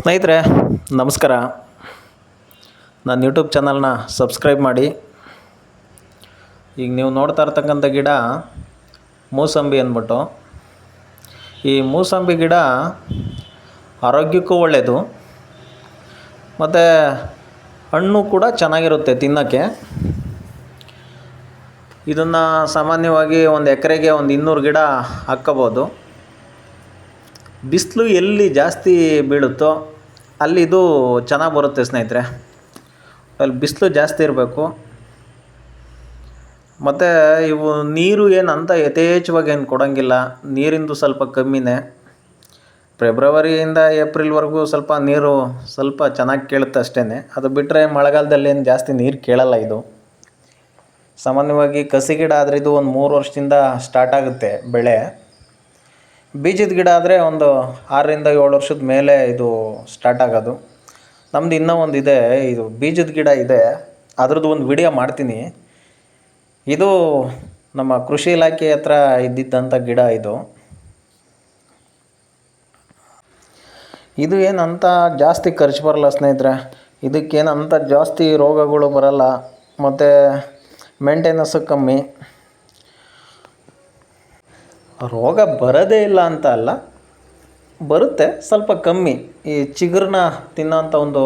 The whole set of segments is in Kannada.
ಸ್ನೇಹಿತರೆ, ನಮಸ್ಕಾರ. ನನ್ನ ಯೂಟ್ಯೂಬ್ ಚಾನಲ್ನ ಸಬ್ಸ್ಕ್ರೈಬ್ ಮಾಡಿ. ಈಗ ನೀವು ನೋಡ್ತಾ ಇರ್ತಕ್ಕಂಥ ಗಿಡ ಮೂಸಂಬಿ ಅಂದ್ಬಿಟ್ಟು. ಈ ಮೂಸಂಬಿ ಗಿಡ ಆರೋಗ್ಯಕ್ಕೂ ಒಳ್ಳೆಯದು ಮತ್ತು ಹಣ್ಣು ಕೂಡ ಚೆನ್ನಾಗಿರುತ್ತೆ ತಿನ್ನೋಕ್ಕೆ. ಇದನ್ನು ಸಾಮಾನ್ಯವಾಗಿ ಒಂದು ಎಕರೆಗೆ ಒಂದು ಇನ್ನೂರು ಗಿಡ ಹಾಕ್ಕೋಬೋದು ಬಿಸಿಲು ಎಲ್ಲಿ ಜಾಸ್ತಿ ಬೀಳುತ್ತೋ ಅಲ್ಲಿ ಇದು ಚೆನ್ನಾಗಿ ಬರುತ್ತೆ ಸ್ನೇಹಿತರೆ. ಅಲ್ಲಿ ಬಿಸಿಲು ಜಾಸ್ತಿ ಇರಬೇಕು. ಮತ್ತು ಇವು ನೀರು ಏನು ಅಂತ ಯಥೇಚ್ಛವಾಗಿ ಏನು ಕೊಡೋಂಗಿಲ್ಲ. ನೀರಿಂದು ಸ್ವಲ್ಪ ಕಮ್ಮಿನೇ. ಫೆಬ್ರವರಿಯಿಂದ ಏಪ್ರಿಲ್ವರೆಗೂ ಸ್ವಲ್ಪ ನೀರು ಸ್ವಲ್ಪ ಚೆನ್ನಾಗಿ ಕೇಳುತ್ತೆ ಅಷ್ಟೇ ಅದು ಬಿಟ್ಟರೆ ಮಳೆಗಾಲದಲ್ಲಿ ಏನು ಜಾಸ್ತಿ ನೀರು ಕೇಳಲ್ಲ ಇದು. ಸಾಮಾನ್ಯವಾಗಿ ಕಸಿ ಗಿಡ ಆದರೆ ಇದು ಒಂದು ಮೂರು ವರ್ಷದಿಂದ ಸ್ಟಾರ್ಟ್ ಆಗುತ್ತೆ ಬೆಳೆ. ಬೀಜದ ಗಿಡ ಆದರೆ ಒಂದು ಆರರಿಂದ ಏಳು ವರ್ಷದ ಮೇಲೆ ಇದು ಸ್ಟಾರ್ಟ್ ಆಗೋದು. ನಮ್ದು ಇನ್ನೂ ಒಂದು ಇದೆ, ಇದು ಬೀಜದ ಗಿಡ ಇದೆ. ಅದ್ರದ್ದು ಒಂದು ವಿಡಿಯೋ ಮಾಡ್ತೀನಿ. ಇದು ನಮ್ಮ ಕೃಷಿ ಇಲಾಖೆ ಹತ್ರ ಇದ್ದಿದ್ದಂಥ ಗಿಡ ಇದು. ಇದು ಏನಂತ ಜಾಸ್ತಿ ಖರ್ಚು ಬರಲ್ಲ ಸ್ನೇಹಿತರೆ. ಇದಕ್ಕೇನಂತ ಜಾಸ್ತಿ ರೋಗಗಳು ಬರಲ್ಲ. ಮತ್ತು ಮೇಂಟೆನೆನ್ಸು ಕಮ್ಮಿ. ರೋಗ ಬರೋದೇ ಇಲ್ಲ ಅಂತ ಅಲ್ಲ, ಬರುತ್ತೆ. ಸ್ವಲ್ಪ ಕಮ್ಮಿ. ಈ ಚಿಗುರನ್ನ ತಿನ್ನೋಂಥ ಒಂದು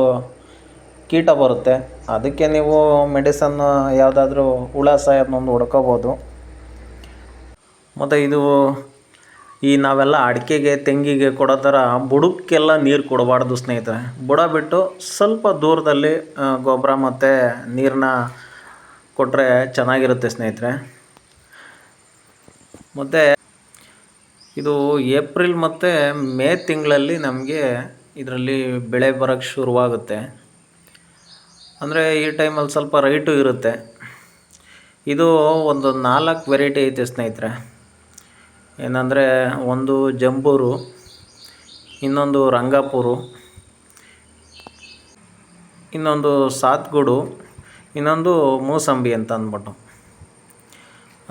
ಕೀಟ ಬರುತ್ತೆ. ಅದಕ್ಕೆ ನೀವು ಮೆಡಿಸನ್ ಯಾವುದಾದ್ರೂ ಹುಳ ಸಾಯೋದನ್ನೊಂದು ಹುಡ್ಕೋಬೋದು. ಮತ್ತು ಇದು ಈ ನಾವೆಲ್ಲ ಅಡಿಕೆಗೆ, ತೆಂಗಿಗೆ ಕೊಡೋ ಥರ ಬುಡಕ್ಕೆಲ್ಲ ನೀರು ಕೊಡಬಾರ್ದು ಸ್ನೇಹಿತರೆ. ಬುಡ ಬಿಟ್ಟು ಸ್ವಲ್ಪ ದೂರದಲ್ಲಿ ಗೊಬ್ಬರ ಮತ್ತು ನೀರನ್ನ ಕೊಟ್ಟರೆ ಚೆನ್ನಾಗಿರುತ್ತೆ ಸ್ನೇಹಿತರೆ. ಮತ್ತು ಇದು ಏಪ್ರಿಲ್ ಮತ್ತು ಮೇ ತಿಂಗಳಲ್ಲಿ ನಮಗೆ ಇದರಲ್ಲಿ ಬೆಳೆ ಬರೋಕ್ಕೆ ಶುರುವಾಗುತ್ತೆ. ಅಂದರೆ ಈ ಟೈಮಲ್ಲಿ ಸ್ವಲ್ಪ ರೈಟು ಇರುತ್ತೆ. ಇದು ಒಂದು ನಾಲ್ಕು ವೆರೈಟಿ ಐತೆ ಸ್ನೇಹಿತರೆ. ಏನಂದರೆ ಒಂದು ಜಂಬೂರು, ಇನ್ನೊಂದು ರಂಗಾಪುರು, ಇನ್ನೊಂದು ಸಾತ್ಗುಡು, ಇನ್ನೊಂದು ಮೂಸಂಬಿ ಅಂತ ಅಂದ್ಬಿಟ್ಟು.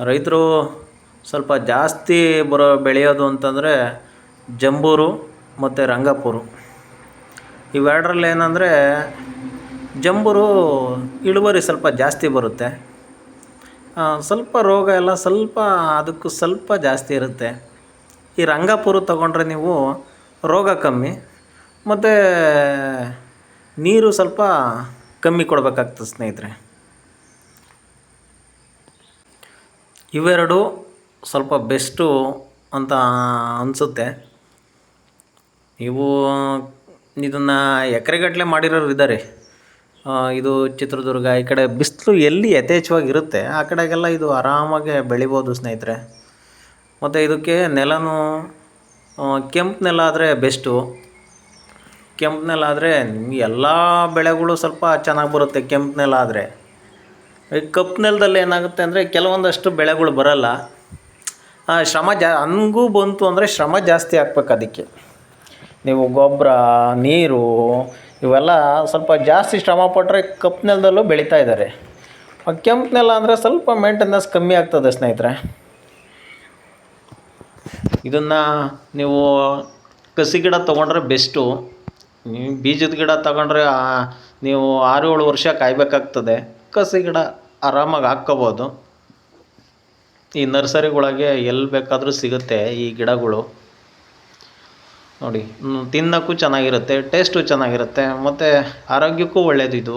ರೈತರು ಸ್ವಲ್ಪ ಜಾಸ್ತಿ ಬರೋ ಬೆಳೆಯೋದು ಅಂತಂದರೆ ಜಂಬೂರು ಮತ್ತು ರಂಗಾಪುರು. ಇವೆರಡರಲ್ಲಿ ಏನಂದರೆ ಜಂಬೂರು ಇಳುವರಿ ಸ್ವಲ್ಪ ಜಾಸ್ತಿ ಬರುತ್ತೆ. ಸ್ವಲ್ಪ ರೋಗ ಎಲ್ಲ ಸ್ವಲ್ಪ ಅದಕ್ಕೂ ಸ್ವಲ್ಪ ಜಾಸ್ತಿ ಇರುತ್ತೆ. ಈ ರಂಗಾಪುರ ತಗೊಂಡ್ರೆ ನೀವು ರೋಗ ಕಮ್ಮಿ, ಮತ್ತು ನೀರು ಸ್ವಲ್ಪ ಕಮ್ಮಿ ಕೊಡಬೇಕಾಗ್ತದೆ ಸ್ನೇಹಿತರೆ. ಇವೆರಡು ಸ್ವಲ್ಪ ಬೆಸ್ಟು ಅಂತ ಅನಿಸುತ್ತೆ. ನೀವು ಇದನ್ನು ಎಕರೆಗಟ್ಟಲೆ ಮಾಡಿರೋರು ಇದ್ದಾರೆ ಇದು ಚಿತ್ರದುರ್ಗ ಈ ಕಡೆ ಬಿಸಿಲು ಎಲ್ಲಿ ಯಥೇಚ್ಛವಾಗಿ ಇರುತ್ತೆ ಆ ಕಡೆಗೆಲ್ಲ ಇದು ಆರಾಮಾಗಿ ಬೆಳಿಬೋದು ಸ್ನೇಹಿತರೆ. ಮತ್ತು ಇದಕ್ಕೆ ನೆಲನೂ ಆ, ಕೆಂಪು ನೆಲ ಆದರೆ ಬೆಸ್ಟು. ಕೆಂಪು ನೆಲ ಆದರೆ ಎಲ್ಲ ಬೆಳೆಗಳು ಸ್ವಲ್ಪ ಚೆನ್ನಾಗಿ ಬರುತ್ತೆ ಕೆಂಪು ನೆಲ ಆದರೆ. ಈ ಕಪ್ಪು ನೆಲದಲ್ಲಿ ಏನಾಗುತ್ತೆ ಅಂದರೆ ಕೆಲವೊಂದಷ್ಟು ಬೆಳೆಗಳು ಬರಲ್ಲ. ಶ್ರಮ ಜಾ, ಹಂಗೂ ಬಂತು ಅಂದರೆ ಶ್ರಮ ಜಾಸ್ತಿ ಹಾಕ್ಬೇಕು ಅದಕ್ಕೆ. ನೀವು ಗೊಬ್ಬರ, ನೀರು, ಇವೆಲ್ಲ ಸ್ವಲ್ಪ ಜಾಸ್ತಿ ಶ್ರಮ ಪಟ್ಟರೆ ಕಪ್ಪು ನೆಲದಲ್ಲೂ ಬೆಳೀತಾ ಇದ್ದಾರೆ. ಕೆಂಪು ನೆಲ ಅಂದರೆ ಸ್ವಲ್ಪ ಮೇಂಟೆನೆನ್ಸ್ ಕಮ್ಮಿ ಆಗ್ತದೆ ಸ್ನೇಹಿತರೆ. ಇದನ್ನು ನೀವು ಕಸಿ ಗಿಡ ತೊಗೊಂಡ್ರೆ ಬೆಸ್ಟು. ನೀವು ಬೀಜದ ಗಿಡ ತಗೊಂಡ್ರೆ ನೀವು ಆರು ಏಳು ವರ್ಷ ಕಾಯಬೇಕಾಗ್ತದೆ. ಕಸಿ ಗಿಡ ಆರಾಮಾಗಿ ಹಾಕ್ಕೋಬೋದು. ಈ ನರ್ಸರಿಗಳಿಗೆ ಎಲ್ಲಿ ಬೇಕಾದರೂ ಸಿಗುತ್ತೆ ಈ ಗಿಡಗಳು. ನೋಡಿ ತಿನ್ನಕ್ಕೂ ಚೆನ್ನಾಗಿರುತ್ತೆ, ಟೇಸ್ಟು ಚೆನ್ನಾಗಿರುತ್ತೆ, ಮತ್ತು ಆರೋಗ್ಯಕ್ಕೂ ಒಳ್ಳೆಯದು ಇದು